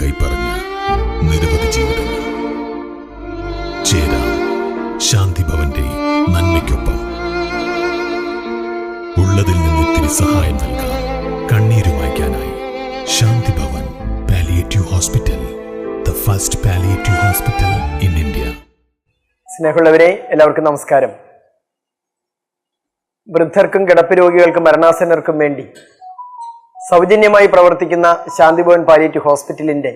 കൈപ്പറഞ്ഞ് നിരവധി ജീവിതങ്ങൾ. ചേരാം ശാന്തിഭവന്റെ നന്മയ്ക്കൊപ്പം. ഉള്ളതിൽ നിന്ന് ഒത്തിരി സഹായം നൽകാം. കണ്ണീര് വായിക്കാനായി Shanti palliative hospital the first palliative hospital in India സ്നേഹമുള്ളവരെ എല്ലാവർക്കും നമസ്കാരം. വൃദ്ധർക്കും കിടപ്പ് രോഗികൾക്കും മരണാസന്നർക്കും വേണ്ടി സൗജന്യമായി പ്രവർത്തിക്കുന്ന ശാന്തിഭവൻ പാലിയേറ്റീവ് ഹോസ്പിറ്റലിന്റെ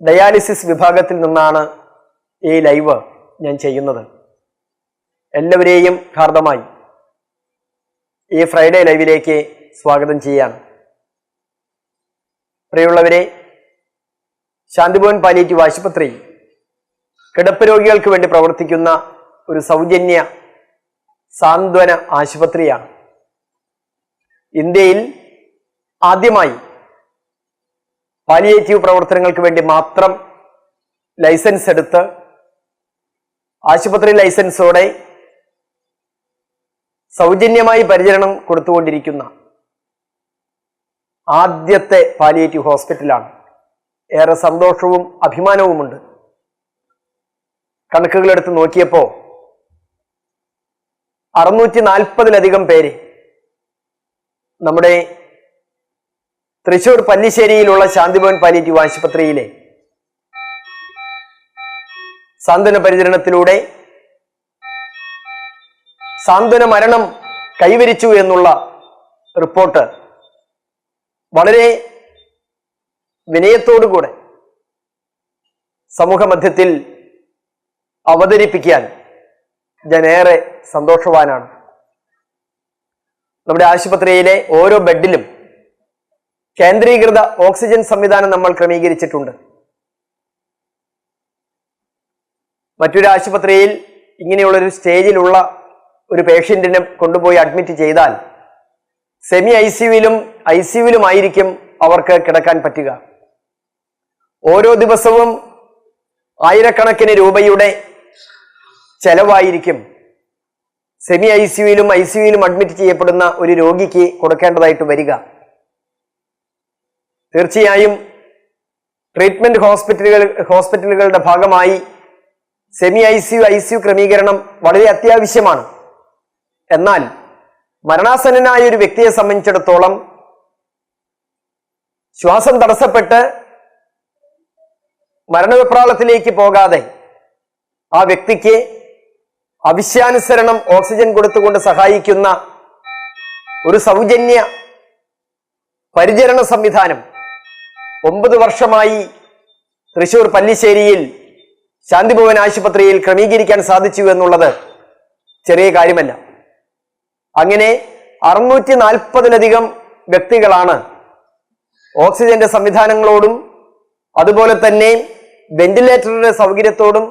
ഡയാലിസിസ് വിഭാഗത്തിൽ നിന്നാണ് ഈ ലൈവ് ഞാൻ ചെയ്യുന്നത്. എല്ലാവരെയും ഹാർദമായി ഈ ഫ്രൈഡേ ലൈവിലേക്ക് സ്വാഗതം ചെയ്യാണ് പ്രിയമുള്ളവരെ ശാന്തിഭവൻ പാലിയേറ്റീവ് ആശുപത്രി കിടപ്പ് രോഗികൾക്ക് വേണ്ടി പ്രവർത്തിക്കുന്ന ഒരു സൗജന്യ സാന്ത്വന ആശുപത്രിയാണ്. ഇന്ത്യയിൽ ആദ്യമായി പാലിയേറ്റീവ് പ്രവർത്തനങ്ങൾക്ക് വേണ്ടി മാത്രം ലൈസൻസ് എടുത്ത് ആശുപത്രി ലൈസൻസോടെ സൗജന്യമായി പരിചരണം കൊടുത്തുകൊണ്ടിരിക്കുന്ന ആദ്യത്തെ പാലിയേറ്റീവ് ഹോസ്പിറ്റലാണ് ഏറെ സന്തോഷവും അഭിമാനവുമുണ്ട്. കണക്കുകളെടുത്ത് നോക്കിയപ്പോ അറുന്നൂറ്റി നാൽപ്പതിലധികം പേര് നമ്മുടെ തൃശൂർ പല്ലിശ്ശേരിയിലുള്ള ശാന്തിഭവൻ പാലിറ്റീവ് ആശുപത്രിയിലെ സാന്ത്വന പരിചരണത്തിലൂടെ സാന്ത്വന മരണം കൈവരിച്ചു എന്നുള്ള റിപ്പോർട്ട് വളരെ വിനയത്തോടുകൂടെ സമൂഹ മധ്യത്തിൽ അവതരിപ്പിക്കാൻ ഞാൻ ഏറെ സന്തോഷവാനാണ്. നമ്മുടെ ആശുപത്രിയിലെ ഓരോ ബെഡിലും കേന്ദ്രീകൃത ഓക്സിജൻ സംവിധാനം നമ്മൾ ക്രമീകരിച്ചിട്ടുണ്ട്. മറ്റൊരു ആശുപത്രിയിൽ ഇങ്ങനെയുള്ളൊരു സ്റ്റേജിലുള്ള ഒരു പേഷ്യന്റിനെ കൊണ്ടുപോയി അഡ്മിറ്റ് ചെയ്താൽ സെമി ഐ സിയുവിലും ഐ സിയുവിലുമായിരിക്കും അവർക്ക് കിടക്കാൻ പറ്റുക. ഓരോ ദിവസവും ആയിരക്കണക്കിന് രൂപയുടെ ചെലവായിരിക്കും സെമി ഐ സിയുയിലും ഐ സിയുയിലും അഡ്മിറ്റ് ചെയ്യപ്പെടുന്ന ഒരു രോഗിക്ക് കൊടുക്കേണ്ടതായിട്ട് വരിക. തീർച്ചയായും ട്രീറ്റ്മെന്റ് ഹോസ്പിറ്റലുകൾ ഹോസ്പിറ്റലുകളുടെ ഭാഗമായി semi I C U I C U ക്രമീകരണം വളരെ അത്യാവശ്യമാണ്. എന്നാൽ മരണാസന്നനായ ഒരു വ്യക്തിയെ സംബന്ധിച്ചിടത്തോളം ശ്വാസം തടസ്സപ്പെട്ട് മരണവിപ്രാളത്തിലേക്ക് പോകാതെ ആ വ്യക്തിക്ക് അവിശ്യാനുസരണം ഓക്സിജൻ കൊടുത്തുകൊണ്ട് സഹായിക്കുന്ന ഒരു സൗജന്യ പരിചരണ സംവിധാനം ഒമ്പത് വർഷമായി തൃശൂർ പല്ലിശ്ശേരിയിൽ ശാന്തിഭവൻ ആശുപത്രിയിൽ ക്രമീകരിക്കാൻ സാധിച്ചു എന്നുള്ളത് ചെറിയ കാര്യമല്ല. അങ്ങനെ അറുന്നൂറ്റി നാൽപ്പതിലധികം വ്യക്തികളാണ് ഓക്സിജന്റെ സംവിധാനങ്ങളോടും അതുപോലെ തന്നെ വെന്റിലേറ്ററുടെ സൗകര്യത്തോടും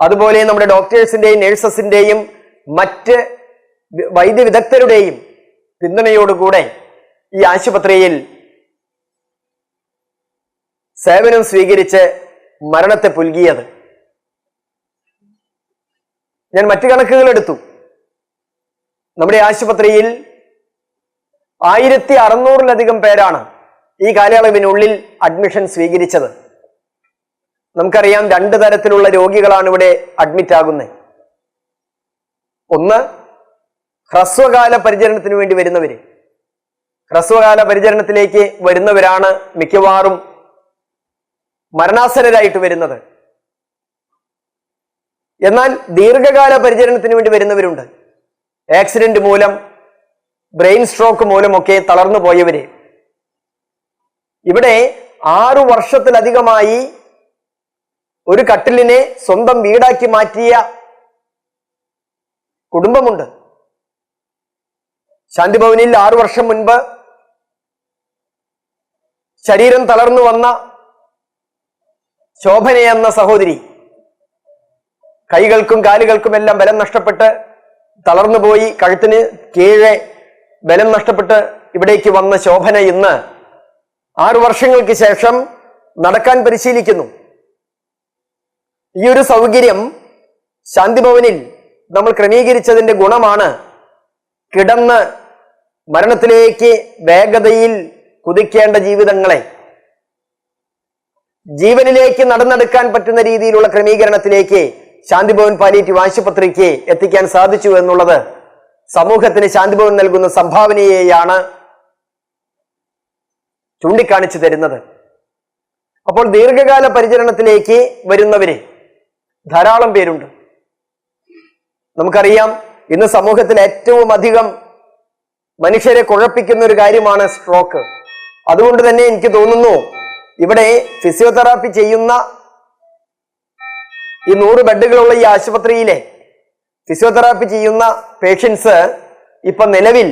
അതുപോലെ നമ്മുടെ ഡോക്ടേഴ്സിന്റെയും നഴ്സസിന്റെയും മറ്റ് വൈദ്യ വിദഗ്ധരുടെയും പിന്തുണയോടുകൂടെ ഈ ആശുപത്രിയിൽ സേവനം സ്വീകരിച്ച് മരണത്തെ പുൽകിയത്. ഞാൻ മറ്റു കണക്കുകൾ എടുത്തു. നമ്മുടെ ആശുപത്രിയിൽ ആയിരത്തി അറുന്നൂറിലധികം പേരാണ് ഈ കാലയളവിനുള്ളിൽ അഡ്മിഷൻ സ്വീകരിച്ചത്. നമുക്കറിയാം രണ്ട് തരത്തിലുള്ള രോഗികളാണ് ഇവിടെ അഡ്മിറ്റ് ആകുന്നത് ഒന്ന് ഹ്രസ്വകാല പരിചരണത്തിന് വേണ്ടി വരുന്നവര്. ഹ്രസ്വകാല പരിചരണത്തിലേക്ക് വരുന്നവരാണ് മിക്കവാറും മരണാസന്നരായിട്ട് വരുന്നത്. എന്നാൽ ദീർഘകാല പരിചരണത്തിന് വേണ്ടി വരുന്നവരുണ്ട്. ആക്സിഡന്റ് മൂലം ബ്രെയിൻ സ്ട്രോക്ക് മൂലമൊക്കെ തളർന്നു പോയവര്. ഇവിടെ ആറു വർഷത്തിലധികമായി ഒരു കട്ടിലിനെ സ്വന്തം വീടാക്കി മാറ്റിയ കുടുംബമുണ്ട്. ശാന്തിഭവനിൽ ആറു വർഷം മുൻപ് ശരീരം തളർന്നു വന്ന ശോഭന എന്ന സഹോദരി. കൈകൾക്കും കാലുകൾക്കും എല്ലാം ബലം നഷ്ടപ്പെട്ട് തളർന്നുപോയി കഴുത്തിന് കീഴെ ബലം നഷ്ടപ്പെട്ട് ഇവിടേക്ക് വന്ന ശോഭന ഇന്ന് ആറു വർഷങ്ങൾക്ക് ശേഷം നടക്കാൻ പരിശീലിക്കുന്നു. ഈ ഒരു സൗകര്യം ശാന്തിഭവനിൽ നമ്മൾ ക്രമീകരിച്ചതിന്റെ ഗുണമാണ്. കിടന്ന് മരണത്തിലേക്ക് വേഗതയിൽ കുതിക്കേണ്ട ജീവിതങ്ങളെ ജീവനിലേക്ക് നടന്നെടുക്കാൻ പറ്റുന്ന രീതിയിലുള്ള ക്രമീകരണത്തിലേക്ക് ശാന്തിഭവൻ പാലിയേറ്റീവ് ആശുപത്രിക്ക് എത്തിക്കാൻ സാധിച്ചു എന്നുള്ളത് സമൂഹത്തിന് ശാന്തിഭവൻ നൽകുന്ന സംഭാവനയെയാണ് ചൂണ്ടിക്കാണിച്ചു തരുന്നത്. അപ്പോൾ ദീർഘകാല പരിചരണത്തിലേക്ക് വരുന്നവര് ധാരാളം പേരുണ്ട്. നമുക്കറിയാം ഇന്ന് സമൂഹത്തിൽ ഏറ്റവും അധികം മനുഷ്യരെ കുഴപ്പിക്കുന്ന ഒരു കാര്യമാണ് സ്ട്രോക്ക്. അതുകൊണ്ട് തന്നെ എനിക്ക് തോന്നുന്നു ഇവിടെ ഫിസിയോതെറാപ്പി ചെയ്യുന്ന ഈ നൂറ് ബെഡുകളുള്ള ഈ ആശുപത്രിയിലെ ഫിസിയോതെറാപ്പി ചെയ്യുന്ന പേഷ്യൻസ് ഇപ്പൊ നിലവിൽ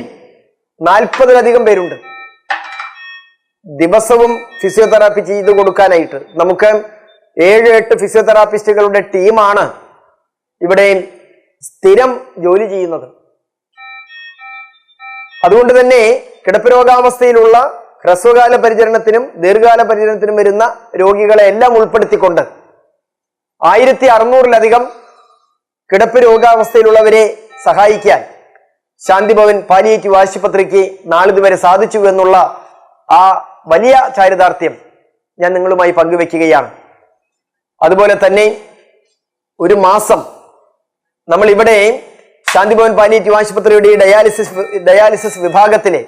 നാൽപ്പതിലധികം പേരുണ്ട്. ദിവസവും ഫിസിയോതെറാപ്പി ചെയ്ത് കൊടുക്കാനായിട്ട്. നമുക്ക് ഏഴ് എട്ട് ഫിസിയോതെറാപ്പിസ്റ്റുകളുടെ ടീമാണ് ഇവിടെ സ്ഥിരം ജോലി ചെയ്യുന്നത്. അതുകൊണ്ട് തന്നെ കിടപ്പ് രോഗാവസ്ഥയിലുള്ള ഹ്രസ്വകാല പരിചരണത്തിനും ദീർഘകാല പരിചരണത്തിനും വരുന്ന രോഗികളെ എല്ലാം ഉൾപ്പെടുത്തിക്കൊണ്ട് ആയിരത്തി അറുന്നൂറിലധികം കിടപ്പ് രോഗാവസ്ഥയിലുള്ളവരെ സഹായിക്കാൻ ശാന്തിഭവൻ പാലിയേറ്റീവ് ആശുപത്രിക്ക് നാളിതുവരെ സാധിച്ചു എന്നുള്ള ആ വലിയ ചാരിതാർത്ഥ്യം ഞാൻ നിങ്ങളുമായി പങ്കുവെക്കുകയാണ്. അതുപോലെ തന്നെ ഒരു മാസം നമ്മളിവിടെ ശാന്തിഭവൻ പാലിയേറ്റീവ് ആശുപത്രിയുടെ ഡയാലിസിസ് ഡയാലിസിസ് വിഭാഗത്തിലെ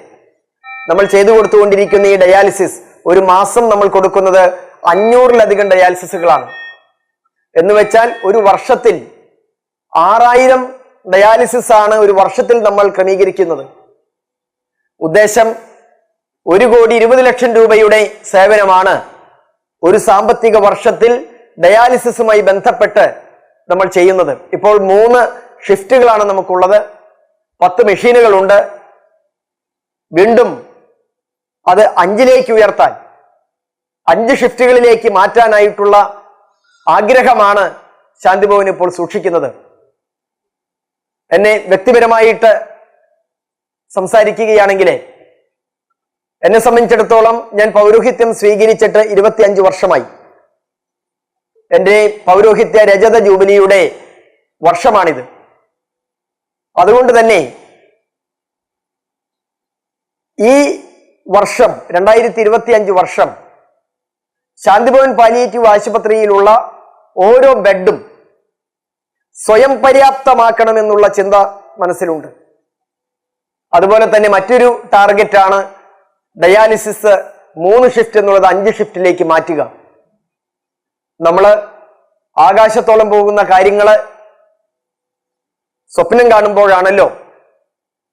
നമ്മൾ ചെയ്തു കൊടുത്തുകൊണ്ടിരിക്കുന്ന ഈ ഡയാലിസിസ് ഒരു മാസം നമ്മൾ കൊടുക്കുന്നത് അഞ്ഞൂറിലധികം ഡയാലിസിസുകളാണ് എന്ന് വെച്ചാൽ ഒരു വർഷത്തിൽ ആറായിരം ഡയാലിസിസ് ആണ് ഒരു വർഷത്തിൽ നമ്മൾ ക്രമീകരിക്കുന്നത്. ഉദ്ദേശം ഒരു കോടി ഇരുപത് ലക്ഷം രൂപയുടെ സേവനമാണ് ഒരു സാമ്പത്തിക വർഷത്തിൽ ഡയാലിസിസുമായി ബന്ധപ്പെട്ട് നമ്മൾ ചെയ്യുന്നത്. ഇപ്പോൾ മൂന്ന് ഷിഫ്റ്റുകളാണ് നമുക്കുള്ളത്. പത്ത് മെഷീനുകളുണ്ട് വീണ്ടും അത് അഞ്ചിലേക്ക് ഉയർത്താൻ അഞ്ച് ഷിഫ്റ്റുകളിലേക്ക് മാറ്റാനായിട്ടുള്ള ആഗ്രഹമാണ് ശാന്തിഭവൻ ഇപ്പോൾ സൂക്ഷിക്കുന്നത്. എന്നെ വ്യക്തിപരമായിട്ട് സംസാരിക്കുകയാണെങ്കിൽ എന്നെ സംബന്ധിച്ചിടത്തോളം ഞാൻ പൗരോഹിത്യം സ്വീകരിച്ചിട്ട് ഇരുപത്തിയഞ്ച് വർഷമായി. എന്റെ പൗരോഹിത്യ രജത ജൂബിലിയുടെ വർഷമാണിത്. അതുകൊണ്ട് തന്നെ ഈ വർഷം രണ്ടായിരത്തി ഇരുപത്തി അഞ്ച് വർഷം ശാന്തിഭവൻ പാലിയേറ്റീവ് ആശുപത്രിയിലുള്ള ഓരോ ബെഡും സ്വയം പര്യാപ്തമാക്കണമെന്നുള്ള ചിന്ത മനസ്സിലുണ്ട്. അതുപോലെ തന്നെ മറ്റൊരു ടാർഗറ്റാണ് ഡയാലിസിസ് മൂന്ന് ഷിഫ്റ്റ് എന്നുള്ളത് അഞ്ച് ഷിഫ്റ്റിലേക്ക് മാറ്റുക. നമ്മൾ ആകാശത്തോളം പോകുന്ന കാര്യങ്ങൾ സ്വപ്നം കാണുമ്പോഴാണല്ലോ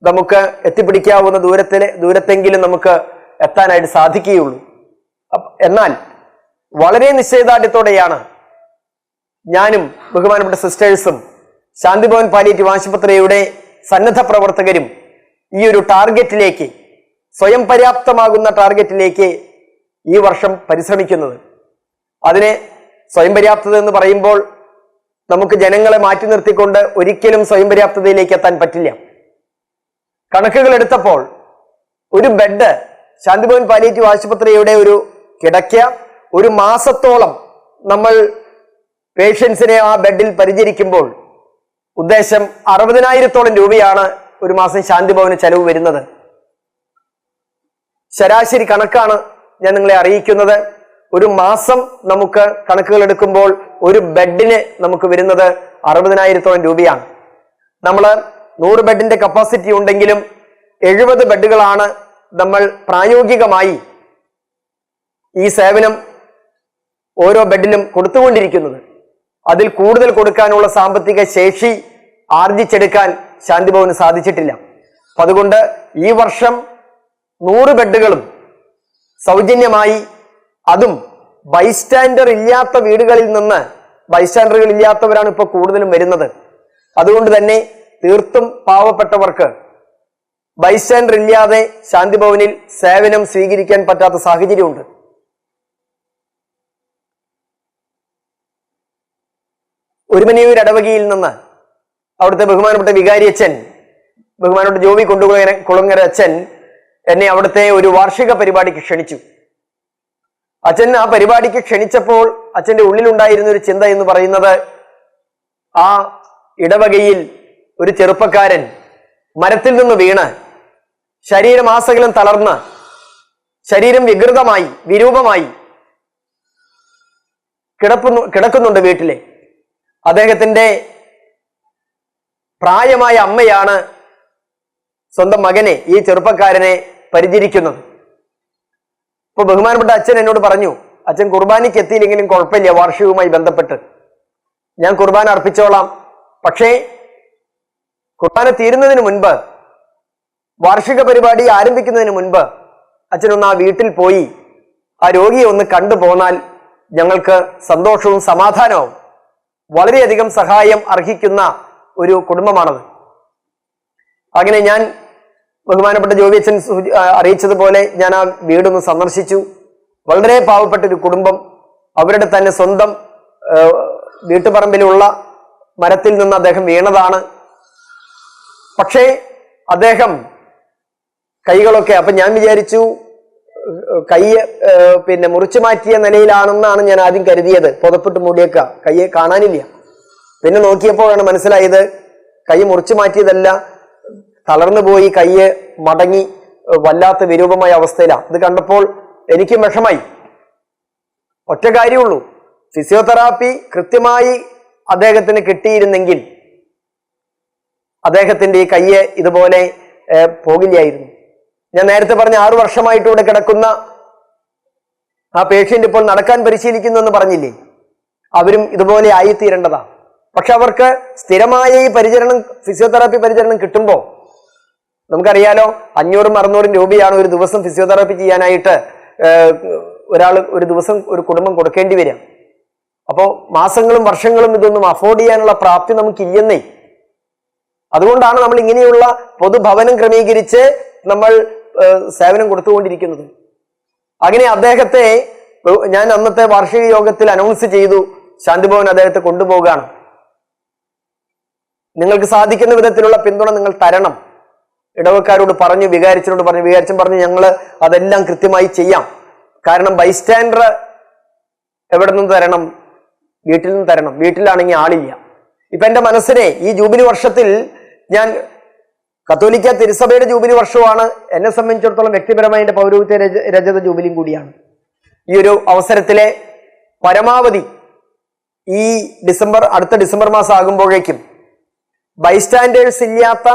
നമുക്ക് എത്തിപ്പിടിക്കാവുന്ന ദൂരത്തിലെ ദൂരത്തെങ്കിലും നമുക്ക് എത്താനായിട്ട് സാധിക്കുകയുള്ളൂ. എന്നാൽ വളരെ നിശ്ചയദാർഢ്യത്തോടെയാണ് ഞാനും ബഹുമാനപ്പെട്ട സിസ്റ്റേഴ്സും ശാന്തിഭവൻ പാലിയേറ്റീവ് ആശുപത്രിയുടെ സന്നദ്ധ പ്രവർത്തകരും ഈ ഒരു ടാർഗറ്റിലേക്ക് സ്വയം പര്യാപ്തമാകുന്ന ടാർഗറ്റിലേക്ക് ഈ വർഷം പരിശ്രമിക്കുന്നത്. അതിനെ സ്വയം പര്യാപ്തത എന്ന് പറയുമ്പോൾ നമുക്ക് ജനങ്ങളെ മാറ്റി നിർത്തിക്കൊണ്ട് ഒരിക്കലും സ്വയം പര്യാപ്തതയിലേക്ക് എത്താൻ പറ്റില്ല. കണക്കുകൾ എടുത്തപ്പോൾ ഒരു ബെഡ് ശാന്തിഭവൻ പാലിയേറ്റീവ് ആശുപത്രിയുടെ ഒരു കിടക്ക ഒരു മാസത്തോളം നമ്മൾ പേഷ്യൻസിനെ ആ ബെഡിൽ പരിചരിക്കുമ്പോൾ ഉദ്ദേശം അറുപതിനായിരത്തോളം രൂപയാണ് ഒരു മാസം ശാന്തിഭവന് ചെലവ് വരുന്നത്. ശരാശരി കണക്കാണ് ഞാൻ നിങ്ങളെ അറിയിക്കുന്നത്. ഒരു മാസം നമുക്ക് കണക്കുകൾ എടുക്കുമ്പോൾ ഒരു ബെഡിന് നമുക്ക് വരുന്നത് അറുപതിനായിരത്തോളം രൂപയാണ്. നമ്മൾ നൂറ് ബെഡിന്റെ കപ്പാസിറ്റി ഉണ്ടെങ്കിലും എഴുപത് ബെഡുകളാണ് നമ്മൾ പ്രായോഗികമായി ഈ സേവനം ഓരോ ബെഡിലും കൊടുത്തുകൊണ്ടിരിക്കുന്നത്. അതിൽ കൂടുതൽ കൊടുക്കാനുള്ള സാമ്പത്തിക ശേഷി ആർജിച്ചെടുക്കാൻ ശാന്തിഭവന് സാധിച്ചിട്ടില്ല. അപ്പൊ അതുകൊണ്ട് ഈ വർഷം നൂറ് ബെഡുകളും സൗജന്യമായി അതും ബൈസ്റ്റാൻഡർ ഇല്ലാത്ത വീടുകളിൽ നിന്ന് ബൈസ്റ്റാൻഡറുകൾ ഇല്ലാത്തവരാണ് ഇപ്പോൾ കൂടുതലും വരുന്നത്. അതുകൊണ്ട് തന്നെ തീർത്തും പാവപ്പെട്ടവർക്ക് ബൈസ്റ്റാൻഡർ ഇല്ലാതെ ശാന്തിഭവനിൽ സേവനം സ്വീകരിക്കാൻ പറ്റാത്ത സാഹചര്യമുണ്ട്. ഒരുമനിയൂർ ഇടവകയിൽ നിന്ന് അവിടുത്തെ ബഹുമാനപ്പെട്ട വികാരി അച്ഛൻ ബഹുമാനപ്പെട്ട ജോബി കൊണ്ടുകുളങ്ങര കുളങ്ങര അച്ഛൻ എന്നെ അവിടുത്തെ ഒരു വാർഷിക പരിപാടിക്ക് ക്ഷണിച്ചു. അച്ഛൻ ആ പരിപാടിക്ക് ക്ഷണിച്ചപ്പോൾ അച്ഛന്റെ ഉള്ളിലുണ്ടായിരുന്ന ഒരു ചിന്ത എന്ന് പറയുന്നത് ആ ഇടവകയിൽ ഒരു ചെറുപ്പക്കാരൻ മരത്തിൽ നിന്ന് വീണ് ശരീരം ആസകലം തളർന്ന് ശരീരം വികൃതമായി വിരൂപമായി കിടക്കുന്നു കിടക്കുന്നുണ്ട് വീട്ടിലെ. അദ്ദേഹത്തിന്റെ പ്രായമായ അമ്മയാണ് സ്വന്തം മകനെ ഈ ചെറുപ്പക്കാരനെ പരിചരിക്കുന്നത്. ഇപ്പൊ ബഹുമാനപ്പെട്ട അച്ഛൻ എന്നോട് പറഞ്ഞു അച്ഛൻ കുർബാനയ്ക്ക് എത്തിയില്ലെങ്കിലും കുഴപ്പമില്ല വാർഷികവുമായി ബന്ധപ്പെട്ട്. ഞാൻ കുർബാന അർപ്പിച്ചോളാം. പക്ഷേ കുർബാന തീരുന്നതിന് മുൻപ് വാർഷിക പരിപാടി ആരംഭിക്കുന്നതിന് മുൻപ് അച്ഛനൊന്ന് ആ വീട്ടിൽ പോയി ആ രോഗിയെ ഒന്ന് കണ്ടു പോന്നാൽ ഞങ്ങൾക്ക് സന്തോഷവും സമാധാനവും വളരെയധികം സഹായം അർഹിക്കുന്ന ഒരു കുടുംബമാണത്. അങ്ങനെ ഞാൻ ബഹുമാനപ്പെട്ട ജോബി അച്ഛൻ അറിയിച്ചതുപോലെ ഞാൻ ആ വീടൊന്ന് സന്ദർശിച്ചു. വളരെ പാവപ്പെട്ട ഒരു കുടുംബം. അവരുടെ തന്നെ സ്വന്തം വീട്ടുപറമ്പിലുള്ള മരത്തിൽ നിന്ന് അദ്ദേഹം വീണതാണ്. പക്ഷേ അദ്ദേഹം കൈകളൊക്കെ അപ്പൊ ഞാൻ വിചാരിച്ചു കൈ പിന്നെ മുറിച്ചു മാറ്റിയ നിലയിലാണെന്നാണ് ഞാൻ ആദ്യം കരുതിയത്. പുതപ്പിട്ട് മൂടിയേക്ക കൈയെ കാണാനില്ല. പിന്നെ നോക്കിയപ്പോഴാണ് മനസ്സിലായത് കൈ മുറിച്ചു മാറ്റിയതല്ല തളർന്നു പോയി കൈയെ മടങ്ങി വല്ലാത്ത വിരൂപമായ അവസ്ഥയിലാണ് ഇത് കണ്ടപ്പോൾ എനിക്കും വിഷമായി. ഒറ്റ കാര്യമുള്ളൂ. ഫിസിയോതെറാപ്പി കൃത്യമായി അദ്ദേഹത്തിന് കിട്ടിയിരുന്നെങ്കിൽ അദ്ദേഹത്തിന്റെ ഈ കയ്യെ ഇതുപോലെ പോകില്ലായിരുന്നു. ഞാൻ നേരത്തെ പറഞ്ഞ ആറു വർഷമായിട്ട് ഇവിടെ കിടക്കുന്ന ആ പേഷ്യന്റ് ഇപ്പോൾ നടക്കാൻ പരിശീലിക്കുന്നു എന്ന് പറഞ്ഞില്ലേ? അവരും ഇതുപോലെ ആയിത്തീരേണ്ടതാ. പക്ഷെ അവർക്ക് സ്ഥിരമായ ഈ പരിചരണം ഫിസിയോതെറാപ്പി പരിചരണം കിട്ടുമ്പോൾ നമുക്കറിയാലോ അഞ്ഞൂറും അറുന്നൂറും രൂപയാണ് ഒരു ദിവസം ഫിസിയോതെറാപ്പി ചെയ്യാനായിട്ട് ഒരാൾ ഒരു ദിവസം ഒരു കുടുംബം കൊടുക്കേണ്ടി വരിക. അപ്പോൾ മാസങ്ങളും വർഷങ്ങളും ഇതൊന്നും അഫോർഡ് ചെയ്യാനുള്ള പ്രാപ്തി നമുക്കില്ലെന്നേ. അതുകൊണ്ടാണ് നമ്മൾ ഇങ്ങനെയുള്ള പൊതുഭവനം ക്രമീകരിച്ച് നമ്മൾ സേവനം കൊടുത്തുകൊണ്ടിരിക്കുന്നത്. അങ്ങനെ അദ്ദേഹത്തെ ഞാൻ അന്നത്തെ വാർഷിക യോഗത്തിൽ അനൗൺസ് ചെയ്തു ശാന്തിഭവൻ അദ്ദേഹത്തെ കൊണ്ടുപോവുകയാണ്. നിങ്ങൾക്ക് സാധിക്കുന്ന വിധത്തിലുള്ള പിന്തുണ നിങ്ങൾ തരണം. ഇടവക്കാരോട് പറഞ്ഞു വികാരിച്ചനോട് പറഞ്ഞു വികാരിച്ചൻ പറഞ്ഞു ഞങ്ങൾ അതെല്ലാം കൃത്യമായി ചെയ്യാം. കാരണം ബൈസ്റ്റാൻഡർ എവിടെ നിന്ന് തരണം? വീട്ടിൽ നിന്ന് തരണം. വീട്ടിലാണെങ്കിൽ ആളില്ല. ഇപ്പൊ എന്റെ മനസ്സിനെ ഈ ജൂബിലി വർഷത്തിൽ ഞാൻ കത്തോലിക്ക തിരുസഭയുടെ ജൂബിലി വർഷമാണ് എന്നെ സംബന്ധിച്ചിടത്തോളം വ്യക്തിപരമായി എന്റെ പൗരോഹിത്യ രജത ജൂബിലിയും കൂടിയാണ്. ഈ ഒരു അവസരത്തിലെ പരമാവധി ഈ ഡിസംബർ അടുത്ത ഡിസംബർ മാസം ആകുമ്പോഴേക്കും ബൈസ്റ്റാൻഡേഴ്സ് ഇല്ലാത്ത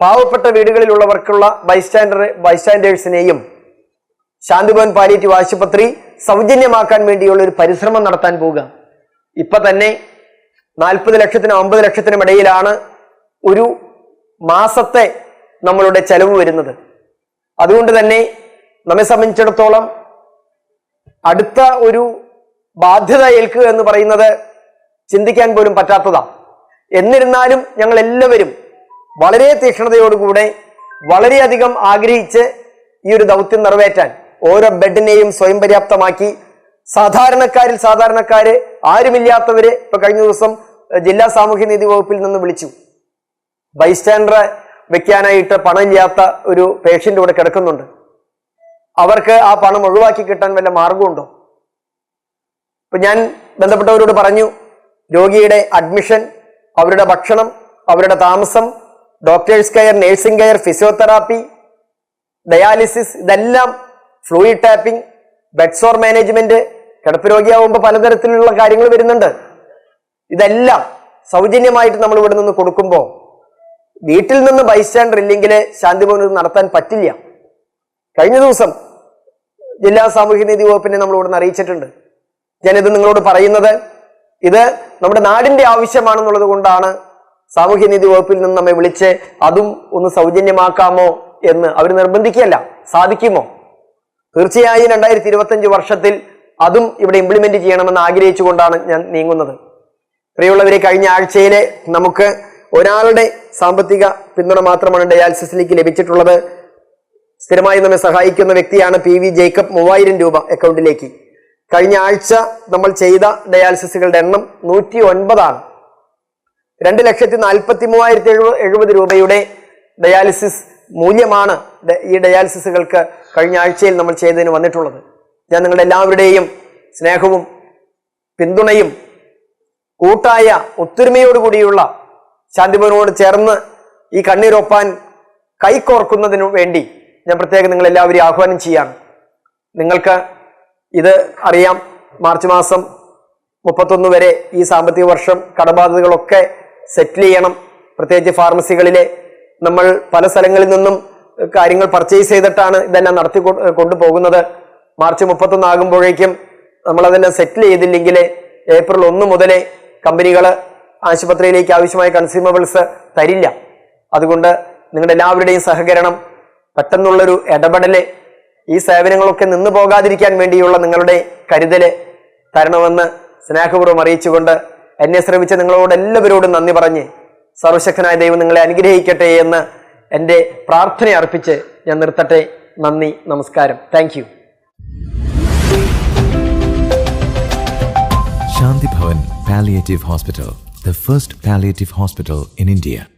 പാവപ്പെട്ട വീടുകളിലുള്ളവർക്കുള്ള ബൈസ്റ്റാൻഡർ ബൈസ്റ്റാൻഡേഴ്സിനെയും ശാന്തിഭവൻ പാലിയേറ്റീവ് ആശുപത്രി സൗജന്യമാക്കാൻ വേണ്ടിയുള്ള ഒരു പരിശ്രമം നടത്താൻ പോവുക. ഇപ്പൊ തന്നെ നാൽപ്പത് ലക്ഷത്തിനും അമ്പത് ലക്ഷത്തിനും ഇടയിലാണ് ഒരു മാസത്തെ നമ്മളുടെ ചെലവ് വരുന്നത്. അതുകൊണ്ട് തന്നെ നമ്മെ സംബന്ധിച്ചിടത്തോളം അടുത്ത ഒരു ബാധ്യത ഏൽക്കുക എന്ന് പറയുന്നത് ചിന്തിക്കാൻ പോലും പറ്റാത്തതാണ് എന്നിരുന്നാലും ഞങ്ങൾ എല്ലാവരും വളരെ തീക്ഷ്ണതയോടുകൂടെ വളരെയധികം ആഗ്രഹിച്ച് ഈ ഒരു ദൗത്യം നിറവേറ്റാൻ ഓരോ ബെഡിനെയും സ്വയം പര്യാപ്തമാക്കി സാധാരണക്കാരിൽ സാധാരണക്കാര് ആരുമില്ലാത്തവര് ഇപ്പൊ കഴിഞ്ഞ ദിവസം ജില്ലാ സാമൂഹ്യനീതി വകുപ്പിൽ നിന്ന് വിളിച്ചു. ബൈസ്റ്റാൻഡർ വെക്കാനായിട്ട് പണമില്ലാത്ത ഒരു പേഷ്യന്റ് ഇവിടെ കിടക്കുന്നുണ്ട്. അവർക്ക് ആ പണം ഒഴിവാക്കി കിട്ടാൻ വല്ല മാർഗമുണ്ടോ? ഇപ്പം ഞാൻ ബന്ധപ്പെട്ടവരോട് പറഞ്ഞു രോഗിയുടെ അഡ്മിഷൻ അവരുടെ ഭക്ഷണം അവരുടെ താമസം doctors care nursing care physiotherapy dialysis ഇതെല്ലാം fluid tapping bed sore management കിടപ്പ് രോഗിയാവുമ്പോൾ പലതരത്തിലുള്ള കാര്യങ്ങൾ വരുന്നുണ്ട്. ഇതെല്ലാം സൗജന്യമായിട്ട് നമ്മൾ ഇവിടെ നിന്ന് കൊടുക്കുമ്പോൾ വീട്ടിൽ നിന്ന് ബൈസ്റ്റാൻഡർ ഇല്ലെങ്കിൽ ശാന്തിഭവൻ നടത്താൻ പറ്റില്ല. കഴിഞ്ഞ ദിവസം ജില്ലാ സാമൂഹ്യനീതി വകുപ്പിനെ നമ്മൾ ഇവിടെ അറിയിച്ചിട്ടുണ്ട്. ഞാനിത് നിങ്ങളോട് പറയുന്നത് ഇത് നമ്മുടെ നാടിന്റെ ആവശ്യമാണെന്നുള്ളത് കൊണ്ടാണ് സാമൂഹ്യനീതി വകുപ്പിൽ നിന്ന് നമ്മെ വിളിച്ച് അതും ഒന്ന് സൗജന്യമാക്കാമോ എന്ന് അവർ നിർബന്ധിക്കുകയല്ല. സാധിക്കുമോ? തീർച്ചയായും രണ്ടായിരത്തി ഇരുപത്തഞ്ച് വർഷത്തിൽ അതും ഇവിടെ ഇംപ്ലിമെന്റ് ചെയ്യണമെന്ന് ആഗ്രഹിച്ചുകൊണ്ടാണ് ഞാൻ നീങ്ങുന്നത്. പ്രിയമുള്ളവരെ കഴിഞ്ഞ ആഴ്ചയിലെ നമുക്ക് ഒരാളുടെ സാമ്പത്തിക പിന്തുണ മാത്രമാണ് ഡയാലിസിസിലേക്ക് ലഭിച്ചിട്ടുള്ളത്. സ്ഥിരമായി നമ്മെ സഹായിക്കുന്ന വ്യക്തിയാണ് പി വി ജേക്കബ്. മൂവായിരം രൂപ അക്കൗണ്ടിലേക്ക്. കഴിഞ്ഞ ആഴ്ച നമ്മൾ ചെയ്ത ഡയാലിസിസുകളുടെ എണ്ണം നൂറ്റി ഒൻപതാണ് രണ്ട് ലക്ഷത്തി നാൽപ്പത്തി മൂവായിരത്തി എഴുപത് എഴുപത് രൂപയുടെ ഡയാലിസിസ് മൂല്യമാണ് ഈ ഡയാലിസിസുകൾക്ക് കഴിഞ്ഞ ആഴ്ചയിൽ നമ്മൾ ചെയ്തതിന് വന്നിട്ടുള്ളത്. ഞാൻ നിങ്ങളുടെ എല്ലാവരുടെയും സ്നേഹവും പിന്തുണയും കൂട്ടായ ഒത്തൊരുമയോടുകൂടിയുള്ള ശാന്തിഭവനോട് ചേർന്ന് ഈ കണ്ണീരൊപ്പാൻ കൈകോർക്കുന്നതിനു വേണ്ടി ഞാൻ പ്രത്യേകം നിങ്ങൾ എല്ലാവരെയും ആഹ്വാനം ചെയ്യാണ്. നിങ്ങൾക്ക് ഇത് അറിയാം മാർച്ച് മാസം മുപ്പത്തൊന്ന് വരെ ഈ സാമ്പത്തിക വർഷം കടബാധ്യതകളൊക്കെ സെറ്റിൽ ചെയ്യണം. പ്രത്യേകിച്ച് ഫാർമസികളിലെ നമ്മൾ പല സ്ഥലങ്ങളിൽ നിന്നും കാര്യങ്ങൾ പർച്ചേസ് ചെയ്തിട്ടാണ് ഇതെല്ലാം നടത്തി കൊണ്ടുപോകുന്നത്. മാർച്ച് മുപ്പത്തൊന്ന് ആകുമ്പോഴേക്കും നമ്മൾ അതെല്ലാം സെറ്റിൽ ചെയ്തില്ലെങ്കിൽ ഏപ്രിൽ ഒന്ന് മുതലേ കമ്പനികൾ ആശുപത്രിയിലേക്ക് ആവശ്യമായ കൺസ്യൂമബിൾസ് തരില്ല. അതുകൊണ്ട് നിങ്ങളുടെ എല്ലാവരുടെയും സഹകരണം പെട്ടെന്നുള്ളൊരു ഇടപെടൽ ഈ സേവനങ്ങളൊക്കെ നിന്നു പോകാതിരിക്കാൻ വേണ്ടിയുള്ള നിങ്ങളുടെ കരുതൽ തരണമെന്ന് സ്നേഹപൂർവം അറിയിച്ചുകൊണ്ട് എന്നെ ശ്രമിച്ച നിങ്ങളോട് എല്ലാവരോടും നന്ദി പറഞ്ഞ് സർവശക്തനായ ദൈവം നിങ്ങളെ അനുഗ്രഹിക്കട്ടെ എന്ന് എന്റെ പ്രാർത്ഥന അർപ്പിച്ച് ഞാൻ നിർത്തട്ടെ. നന്ദി നമസ്കാരം. Thank you Shanti Bhavan palliative Hospital, the first palliative hospital in India.